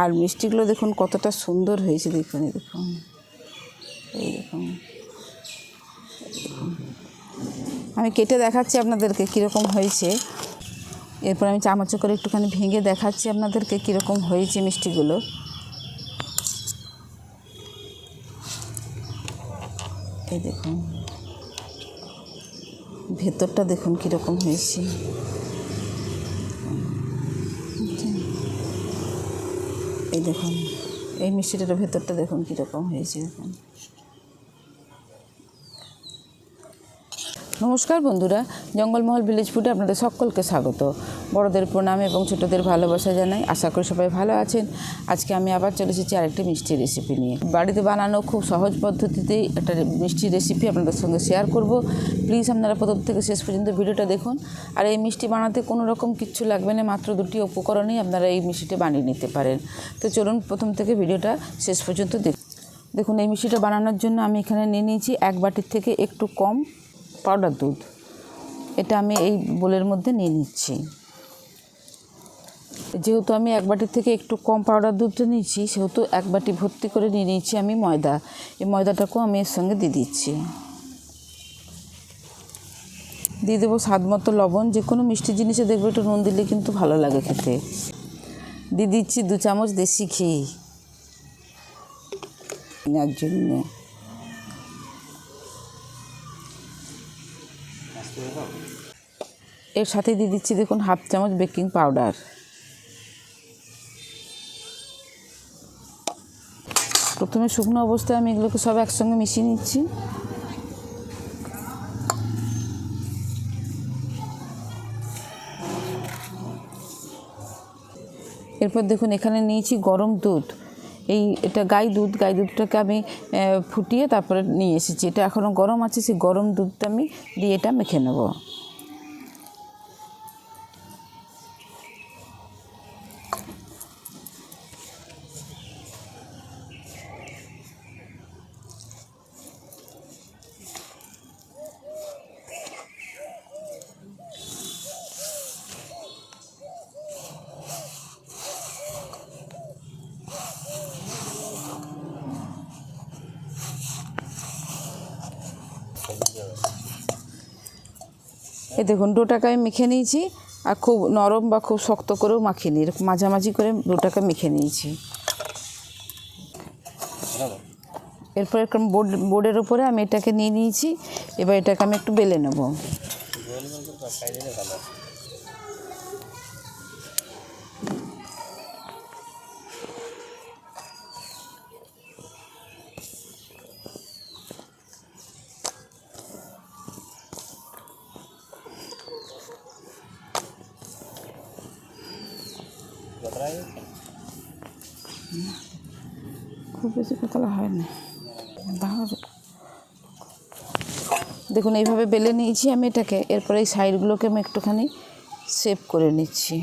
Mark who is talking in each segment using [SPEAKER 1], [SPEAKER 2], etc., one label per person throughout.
[SPEAKER 1] আর মিষ্টিগুলো দেখুন কতটা সুন্দর হয়েছে, দেখুন দেখুন। এই দেখুন। আমি কেটে দেখাচ্ছি আপনাদেরকে কীরকম হয়েছে। এরপর আমি চামচে করে একটুখানি ভেঙে দেখাচ্ছি আপনাদেরকে কীরকম হয়েছে মিষ্টিগুলো। এই দেখুন। ভেতরটা দেখুন কীরকম হয়েছে। এই দেখুন এই মিষ্টিটার ভেতরটা দেখুন কীরকম হয়েছে দেখুন নমস্কার বন্ধুরা, জঙ্গলমহল ভিলেজ ফুডে আপনাদের সকলকে স্বাগত। বড়দের প্রণাম এবং ছোটদের ভালোবাসা জানাই। আশা করি সবাই ভালো আছেন। আজকে আমি আবার চলে এসেছি আরেকটি মিষ্টি রেসিপি নিয়ে। বাড়িতে বানানো খুব সহজ পদ্ধতিতেই একটা মিষ্টি রেসিপি আপনাদের সঙ্গে শেয়ার করব। প্লিজ আপনারা প্রথম থেকে শেষ পর্যন্ত ভিডিওটা দেখুন। আর এই মিষ্টি বানাতে কোনো রকম কিচ্ছু লাগবে না, মাত্র দুটি উপকরণেই আপনারা এই মিষ্টিটা বানিয়ে নিতে পারেন। তো চলুন প্রথম থেকে ভিডিওটা শেষ পর্যন্ত দেখুন দেখুন, এই মিষ্টিটা বানানোর জন্য আমি এখানে নিয়ে নিয়েছি এক বাটির থেকে একটু কম পাউডার দুধ। এটা আমি এই বোলের মধ্যে নিয়ে নিচ্ছি। যেহেতু আমি এক বাটির থেকে একটু কম পাউডার দুধটা নিয়েছি, সেহেতু এক বাটি ভর্তি করে নিয়ে নিয়েছি আমি ময়দা। এই ময়দাটাকেও আমি এর সঙ্গে দিয়ে দিচ্ছি। দিয়ে দেবো স্বাদ মতো লবণ। যে কোনো মিষ্টি জিনিসে দেখবে একটু নুন দিলে কিন্তু ভালো লাগে খেতে। দিয়ে দিচ্ছি দু চামচ দেশি ঘি। নেওয়ার জন্যে এর সাথে দিয়ে দিচ্ছি দেখুন হাফ চামচ বেকিং পাউডার। প্রথমে শুকনো অবস্থায় আমি এগুলোকে সব একসঙ্গে মিশিয়ে নিচ্ছি। এরপর দেখুন এখানে নিয়েছি গরম দুধ। এই এটা গাই দুধ, গাই দুধটাকে আমি ফুটিয়ে তারপরে নিয়ে এসেছি। এটা এখনও গরম আছে, সেই গরম দুধটা আমি দিয়ে এটা মেখে নেব। এই দেখুন ডোটাকে আমি মেখে নিয়েছি আর খুব নরম বা খুব শক্ত করেও মাখিনি এরকম মাঝামাঝি করে ডোটাকে মেখে নিয়েছি। এরপর এরকম বোর্ড, বোর্ডের উপরে আমি এটাকে নিয়ে নিয়েছি, এবার এটাকে আমি একটু বেলে নেব। বেশি পাতলা হয় না। দেখুন, এইভাবে বেলে নিয়েছি আমি এটাকে। এরপরে এই সাইডগুলোকে আমি একটুখানি সেভ করে নিচ্ছি।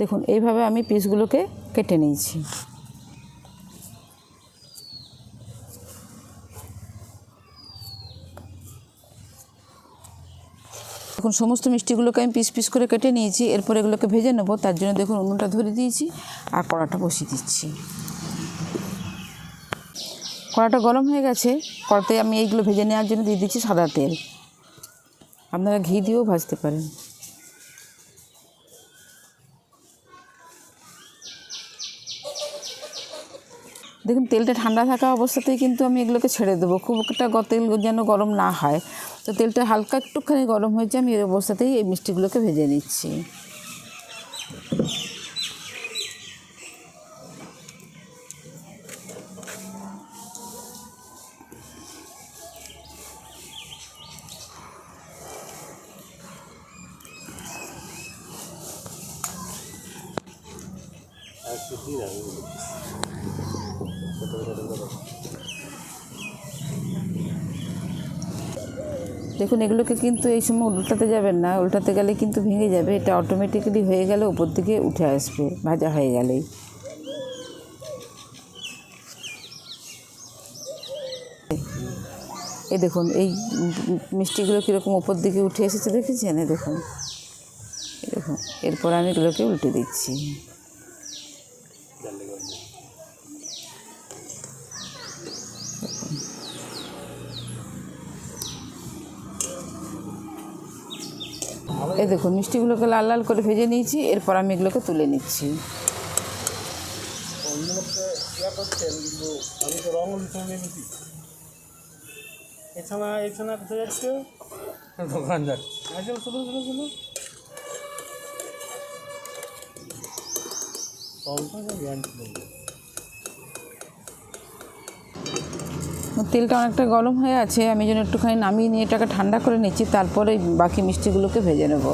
[SPEAKER 1] দেখুন, এইভাবে আমি পিসগুলোকে কেটে নিয়েছি। এখন সমস্ত মিষ্টিগুলোকে আমি পিস পিস করে কেটে নিয়েছি। এরপর এগুলোকে ভেজে নেব। তার জন্য দেখুন, উনুনটা ধরে দিয়েছি আর কড়াটা বসিয়ে দিচ্ছি। কড়াটা গরম হয়ে গেছে। কড়াতে আমি এইগুলো ভেজে নেওয়ার জন্য দিয়ে দিচ্ছি সাদা তেল। আপনারা ঘি দিয়েও ভাজতে পারেন। দেখুন, তেলটা ঠান্ডা থাকা অবস্থাতেই কিন্তু আমি এগুলোকে ছেড়ে দেবো। খুব একটা তেল যেন গরম না হয়। তো তেলটা হালকা একটুখানি গরম হয়েছে, আমি এর অবস্থাতেই এই মিষ্টিগুলোকে ভেজে নিচ্ছি। দেখুন, এগুলোকে কিন্তু এই সময় উল্টাতে যাবেন না। উল্টাতে গেলে কিন্তু ভেঙে যাবে। এটা অটোমেটিক্যালি হয়ে গেলে উপর দিকে উঠে আসবে, ভাজা হয়ে গেলেই। এই দেখুন, এই মিষ্টিগুলো কীরকম উপর দিকে উঠে এসেছে, দেখেছেন? দেখুন, এই দেখুন, এরপর আমি এগুলোকে উল্টে দিচ্ছি। এই দেখুন মিষ্টিগুলোকে লাল লাল করে ভেজে নিয়েছি এরপর আমি এগুলোকে তুলে নিচ্ছি।
[SPEAKER 2] এছাড়া এছাড়া কোথায় যাচ্ছে? দোকান যাচ্ছে। শুনো শুনো শুনো
[SPEAKER 1] তেলটা অনেকটা গরম হয়ে আছে, আমি যেন একটুখানি নামিয়ে নিয়ে এটাকে ঠান্ডা করে নিচ্ছি, তারপরে বাকি মিষ্টিগুলোকে ভেজে নেব।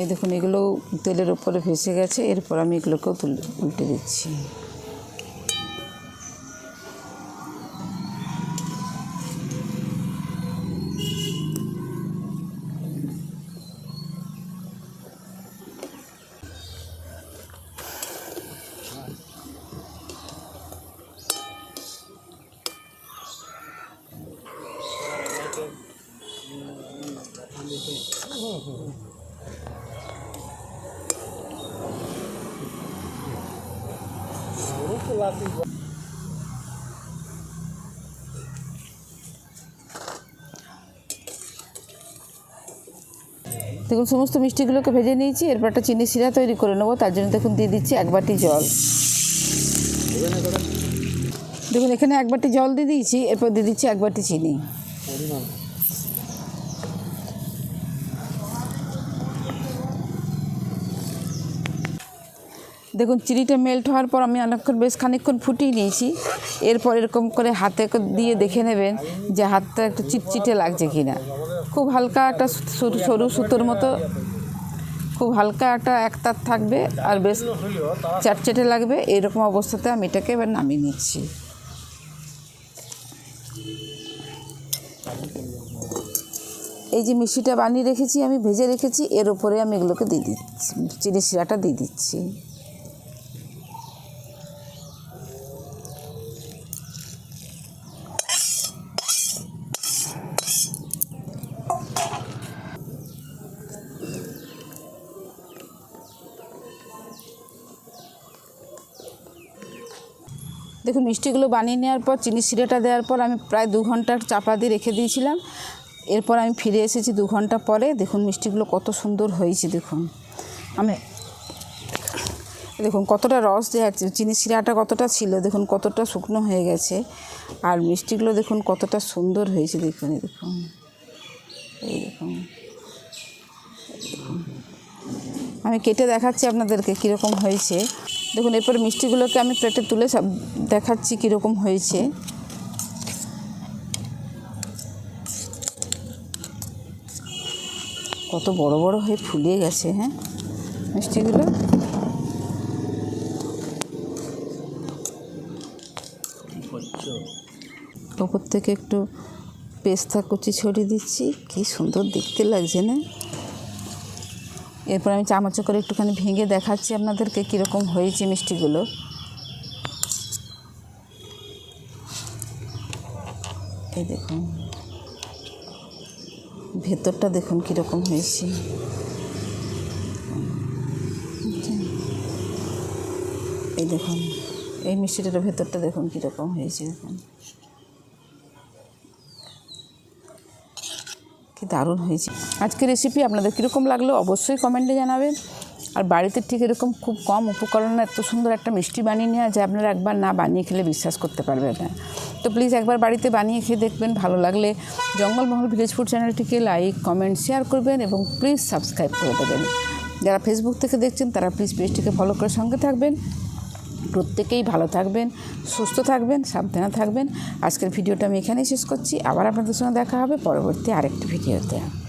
[SPEAKER 1] এই দেখুন, এগুলো তেলের উপরে ভেসে গেছে, এরপর আমি এগুলোকেও তুলে, উল্টে দিচ্ছি। দেখুন, সমস্ত মিষ্টিগুলোকে ভেজে নিয়েছি, এরপর একটা চিনি শিরা তৈরি করে নেব, তার জন্য দেখুন দিয়ে দিচ্ছি এক বাটি জল। দেখুন, এখানে এক বাটি জল দিয়ে দিয়েছি, এরপর দিয়ে দিচ্ছি এক বাটি চিনি। দেখুন, চিনিটা মেল্ট হওয়ার পর আমি অনেকক্ষণ বেশ খানিকক্ষণ ফুটিয়ে নিয়েছি। এরপর এরকম করে হাতে দিয়ে দেখে নেবেন যে হাতটা একটু চিটচিটে লাগছে কি না খুব হালকা একটা সরু সরু সুতোর মতো। খুব হালকা একটা একতার থাকবে আর বেশ চাটচেটে লাগবে। এইরকম অবস্থাতে আমি এটাকে এবার নামিয়ে নিচ্ছি। এই যে মিষ্টিটা বানিয়ে রেখেছি, আমি ভেজে রেখেছি, এর উপরে আমি এগুলোকে দিয়ে দিচ্ছি চিনি শিরাটা দিয়ে দিচ্ছি। দেখুন, মিষ্টিগুলো বানিয়ে নেওয়ার পর, চিনি শিরাটা দেওয়ার পর আমি প্রায় দু ঘণ্টা চাপা দিয়ে রেখে দিয়েছিলাম। এরপর আমি ফিরে এসেছি দু ঘণ্টা পরে। দেখুন, মিষ্টিগুলো কত সুন্দর হয়েছে, দেখুন। আমি দেখুন, কতটা রস দেওয়া চিনি শিরাটা কতটা ছিল, দেখুন, কতটা শুকনো হয়ে গেছে। আর মিষ্টিগুলো দেখুন, কতটা সুন্দর হয়েছে, দেখুন দেখুন। এই দেখুন। আমি কেটে দেখাচ্ছি আপনাদেরকে কীরকম হয়েছে। দেখুন, এরপর মিষ্টিগুলোকে আমি প্লেটে তুলে দেখাচ্ছি কীরকম হয়েছে। কত বড় বড় হয়ে ফুলিয়ে গেছে হ্যাঁ? মিষ্টিগুলো। ওপর থেকে একটু পেস্তা কুচি ছড়িয়ে দিচ্ছি। কি সুন্দর দেখতে লাগছে, না? এরপর আমি চামচে করে একটুখানি ভেঙে দেখাচ্ছি আপনাদেরকে কীরকম হয়েছে মিষ্টিগুলো। এই দেখুন। ভেতরটা দেখুন কীরকম হয়েছে। এই দেখুন, এই মিষ্টিটার ভেতরটা দেখুন কীরকম হয়েছে। দেখুন কি দারুণ হয়েছে। আজকের রেসিপি আপনাদের কীরকম লাগল অবশ্যই কমেন্টে জানাবেন। আর বাড়িতে ঠিক এরকম খুব কম উপকরণে এত সুন্দর একটা মিষ্টি বানিয়ে নেওয়া যে আপনারা একবার না বানিয়ে খেলে বিশ্বাস করতে পারবেন না। তো প্লিজ একবার বাড়িতে বানিয়ে খেয়ে দেখবেন, ভালো লাগলে জঙ্গলমহল ভিলেজ ফুড চ্যানেলটিকে লাইক কমেন্ট শেয়ার করবেন এবং প্লিজ সাবস্ক্রাইব করে দেবেন। যারা ফেসবুক থেকে দেখছেন তারা প্লিজ পেজটিকে ফলো করে সঙ্গে থাকবেন। প্রত্যেকেই ভালো থাকবেন, সুস্থ থাকবেন, সাবধানে থাকবেন। আজকের ভিডিওটা আমি এখানেই শেষ করছি। আবার আপনাদের সঙ্গে দেখা হবে পরবর্তী আরেকটি ভিডিওতে।